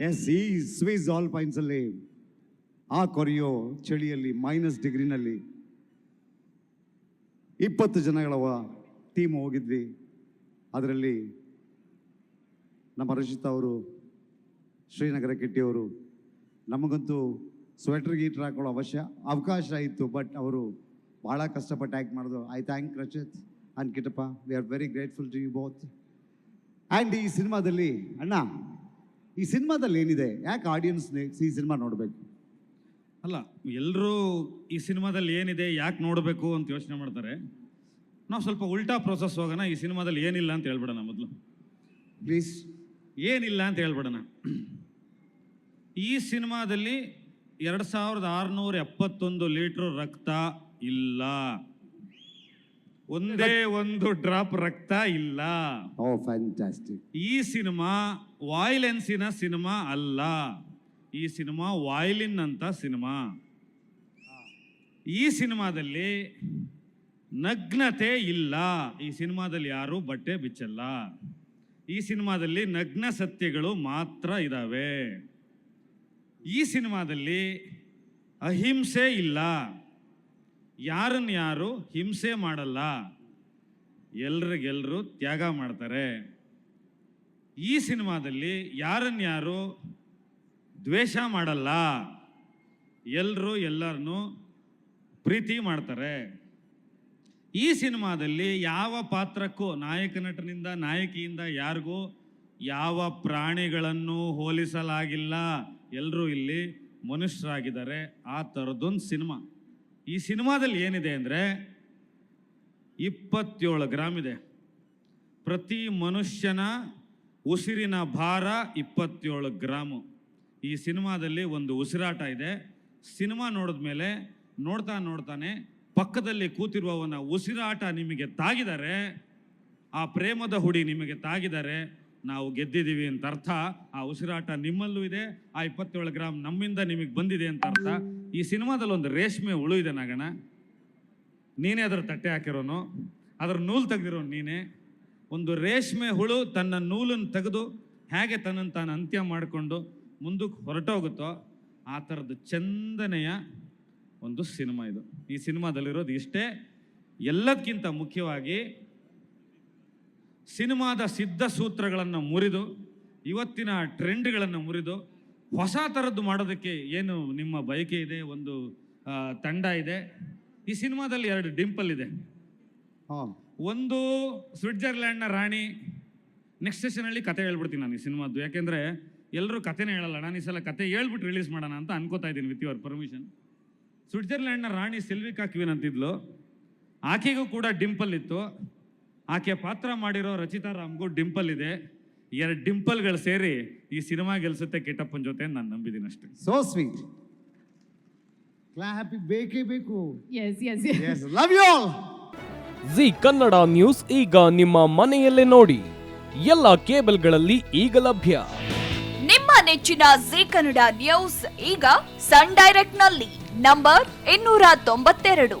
S ಈ Swiss all ಪಾಯಿಂಟ್ಸಲ್ಲಿ ಆ ಕೊರೆಯೋ ಚಳಿಯಲ್ಲಿ ಮೈನಸ್ ಡಿಗ್ರಿನಲ್ಲಿ ಇಪ್ಪತ್ತು ಜನಗಳವ ಟೀಮ್ ಹೋಗಿದ್ವಿ. ಅದರಲ್ಲಿ ನಮ್ಮ ರಚಿತಾ ಅವರು, ಶ್ರೀನಗರ ಕೆಟ್ಟಿಯವರು, ನಮಗಂತೂ ಸ್ವೆಟರ್ ಗೀಟ್ರ್ ಹಾಕೊಳ್ಳೋ ಅವಶ್ಯ, ಅವಕಾಶ ಇತ್ತು ಬಟ್ ಅವರು ಭಾಳ ಕಷ್ಟಪಟ್ಟು ಆ್ಯಕ್ಟ್ ಮಾಡಿದ್ರು. I thank Rachit and Kitappa we are very grateful to you both and ಈ ಸಿನಿಮಾದಲ್ಲಿ, ಅಣ್ಣ ಈ ಸಿನಿಮಾದಲ್ಲಿ ಏನಿದೆ? ಯಾಕೆ ಆಡಿಯನ್ಸ್ ಈ ಸಿನಿಮಾ ನೋಡಬೇಕು? ಅಲ್ಲ ಎಲ್ಲರೂ ಈ ಸಿನಿಮಾದಲ್ಲಿ ಏನಿದೆ ಯಾಕೆ ನೋಡಬೇಕು ಅಂತ ಯೋಚನೆ ಮಾಡ್ತಾರೆ. ನಾವು ಸ್ವಲ್ಪ ಉಲ್ಟಾ ಪ್ರೋಸೆಸ್ ಹೋಗೋಣ ಈ ಸಿನಿಮಾದಲ್ಲಿ ಏನಿಲ್ಲ ಅಂತ ಹೇಳ್ಬಿಡೋಣ ಮೊದಲು. ಪ್ಲೀಸ್ ಏನಿಲ್ಲ ಅಂತ ಹೇಳ್ಬಿಡೋಣ. ಈ ಸಿನಿಮಾದಲ್ಲಿ ಎರಡು ಸಾವಿರದ ಆರುನೂರ ಎಪ್ಪತ್ತೊಂದು ಲೀಟ್ರ್ ರಕ್ತ ಇಲ್ಲ. ಒಂದೇ ಒಂದು ಡ್ರಾಪ್ ರಕ್ತ ಇಲ್ಲ. ಓ ಫ್ಯಾಂಟಾಸ್ಟಿಕ್ ಈ ಸಿನಿಮಾ ವಾಯ್ಲೆನ್ಸಿನ ಸಿನಿಮಾ ಅಲ್ಲ. ಈ ಸಿನಿಮಾ ವಾಯ್ಲಿನ್ ಅಂತ ಸಿನಿಮಾ. ಈ ಸಿನಿಮಾದಲ್ಲಿ ನಗ್ನತೆ ಇಲ್ಲ. ಈ ಸಿನಿಮಾದಲ್ಲಿ ಯಾರು ಬಟ್ಟೆ ಬಿಚ್ಚಲ್ಲ. ಈ ಸಿನಿಮಾದಲ್ಲಿ ನಗ್ನ ಸತ್ಯಗಳು ಮಾತ್ರ ಇದ್ದಾವೆ ಈ ಸಿನಿಮಾದಲ್ಲಿ ಅಹಿಂಸೆ ಇಲ್ಲ. ಯಾರನ್ನ ಯಾರು ಹಿಂಸೆ ಮಾಡಲ್ಲ, ಎಲ್ರಿಗೆಲ್ರು ತ್ಯಾಗ ಮಾಡ್ತಾರೆ. ಈ ಸಿನಿಮಾದಲ್ಲಿ ಯಾರನ್ನ ಯಾರು ದ್ವೇಷ ಮಾಡಲ್ಲ ಎಲ್ಲರೂ ಎಲ್ಲರನ್ನೂ ಪ್ರೀತಿ ಮಾಡ್ತಾರೆ. ಈ ಸಿನಿಮಾದಲ್ಲಿ ಯಾವ ಪಾತ್ರಕ್ಕೂ, ನಾಯಕ ನಟನಿಂದ, ನಾಯಕಿಯಿಂದ ಯಾರಿಗೂ ಯಾವ ಪ್ರಾಣಿಗಳನ್ನು ಹೋಲಿಸಲಾಗಿಲ್ಲ. ಎಲ್ಲರೂ ಇಲ್ಲಿ ಮನುಷ್ಯರಾಗಿದ್ದಾರೆ. ಆ ಥರದೊಂದು ಸಿನಿಮಾ. ಈ ಸಿನಿಮಾದಲ್ಲಿ ಏನಿದೆ ಅಂದರೆ ಇಪ್ಪತ್ತೇಳು ಗ್ರಾಮ್ ಇದೆ. ಪ್ರತಿ ಮನುಷ್ಯನ ಉಸಿರಿನ ಭಾರ ಇಪ್ಪತ್ತೇಳು ಗ್ರಾಮು. ಈ ಸಿನಿಮಾದಲ್ಲಿ ಒಂದು ಉಸಿರಾಟ ಇದೆ. ಸಿನಿಮಾ ನೋಡಿದ ಮೇಲೆ ನೋಡ್ತಾ ನೋಡ್ತಾನೆ ಪಕ್ಕದಲ್ಲಿ ಕೂತಿರುವವನ ಉಸಿರಾಟ ನಿಮಗೆ ತಾಗಿದರೆ, ಆ ಪ್ರೇಮದ ಹುಡಿ ನಿಮಗೆ ತಾಗಿದರೆ ನಾವು ಗೆದ್ದಿದ್ದೀವಿ ಅಂತ ಅರ್ಥ. ಆ ಉಸಿರಾಟ ನಿಮ್ಮಲ್ಲೂ ಇದೆ. ಆ ಇಪ್ಪತ್ತೇಳು ಗ್ರಾಮ್ ನಮ್ಮಿಂದ ನಿಮಗೆ ಬಂದಿದೆ ಅಂತ ಅರ್ಥ. ಈ ಸಿನಿಮಾದಲ್ಲಿ ಒಂದು ರೇಷ್ಮೆ ಹುಳು ಇದೆ ನಾಗಣ ನೀನೇ ಅದರ ತಟ್ಟೆ ಹಾಕಿರೋನು. ಅದರ ನೂಲು ತೆಗೆದಿರೋನು ನೀನೇ. ಒಂದು ರೇಷ್ಮೆ ಹುಳು ತನ್ನ ನೂಲನ್ನು ತೆಗೆದು ಹೇಗೆ ತನ್ನನ್ನು ತಾನು ಅಂತ್ಯ ಮಾಡಿಕೊಂಡು ಮುಂದಕ್ಕೆ ಹೊರಟೋಗುತ್ತೋ ಆ ಥರದ ಚಂದನೆಯ ಒಂದು ಸಿನಿಮಾ ಇದು. ಈ ಸಿನಿಮಾದಲ್ಲಿರೋದು ಇಷ್ಟೇ. ಎಲ್ಲದಕ್ಕಿಂತ ಮುಖ್ಯವಾಗಿ ಸಿನಿಮಾದ ಸಿದ್ಧ ಸೂತ್ರಗಳನ್ನು ಮುರಿದು ಇವತ್ತಿನ ಟ್ರೆಂಡ್ಗಳನ್ನು ಮುರಿದು ಹೊಸ ಥರದ್ದು ಮಾಡೋದಕ್ಕೆ ಏನು ನಿಮ್ಮ ಬಯಕೆ ಇದೆ? ಒಂದು ತಂಡ ಇದೆ. ಈ ಸಿನಿಮಾದಲ್ಲಿ ಎರಡು ಡಿಂಪಲ್ ಇದೆ. ಹಾಂ. ಒಂದು ಸ್ವಿಟ್ಜರ್ಲ್ಯಾಂಡ್ನ ರಾಣಿ. ನೆಕ್ಸ್ಟ್ ಸೆಷನಲ್ಲಿ ಕತೆ ಹೇಳ್ಬಿಡ್ತೀನಿ ನಾನು ಈ ಸಿನಿಮಾದ್ದು. ಯಾಕೆಂದರೆ ಎಲ್ಲರೂ ಕತೆನೇ ಹೇಳಲ್ಲ. ನಾನು ಈ ಸಲ ಕತೆ ಹೇಳ್ಬಿಟ್ಟು ರಿಲೀಸ್ ಮಾಡೋಣ ಅಂತ ಅನ್ಕೋತಾ ಇದ್ದೀನಿ ವಿತ್ ಯುವರ್ ಪರ್ಮಿಷನ್ ಸ್ವಿಟ್ಜರ್ಲ್ಯಾಂಡ್ನ ರಾಣಿ ಸಿಲ್ವಿಕಾ ಕ್ವೀನ್ ಅಂತಿದ್ಲು. ಆಕೆಗೂ ಕೂಡ ಡಿಂಪಲ್ ಇತ್ತು. ಆಕೆ ಪಾತ್ರ ಮಾಡಿರೋ ರಚಿತಾ ರಾಮ್ಗೂ ಡಿಂಪಲ್ ಇದೆ. ಎರಡು ಡಿಂಪಲ್ಗಳು ಸೇರಿ ಈ ಸಿನಿಮಾ ಗೆಲ್ಸುತ್ತೆ ಕೆಟ್ಟಪ್ಪನ ಜೊತೆ ನಾನು ನಂಬಿದ್ದೀನಿ ಅಷ್ಟೇ. ಸೋ ಸ್ವೀಟ್ ಕ್ಲಾಪ್ ಬೇಕೇ ಬೇಕು? Yes, yes, yes. Yes love you all Zee Kannada news ಈಗ ನಿಮ್ಮ ಮನೆಯಲ್ಲೇ ನೋಡಿ. ಎಲ್ಲ ಕೇಬಲ್ಗಳಲ್ಲಿ ಈಗ ಲಭ್ಯ. ನಿಮ್ಮ ನೆಚ್ಚಿನ ಜಿ ಕನ್ನಡ ನ್ಯೂಸ್ ಈಗ ಸನ್ ಡೈರೆಕ್ಟ್ನಲ್ಲಿ ನಂಬರ್ ಇನ್ನೂರ ತೊಂಬತ್ತೆರಡು.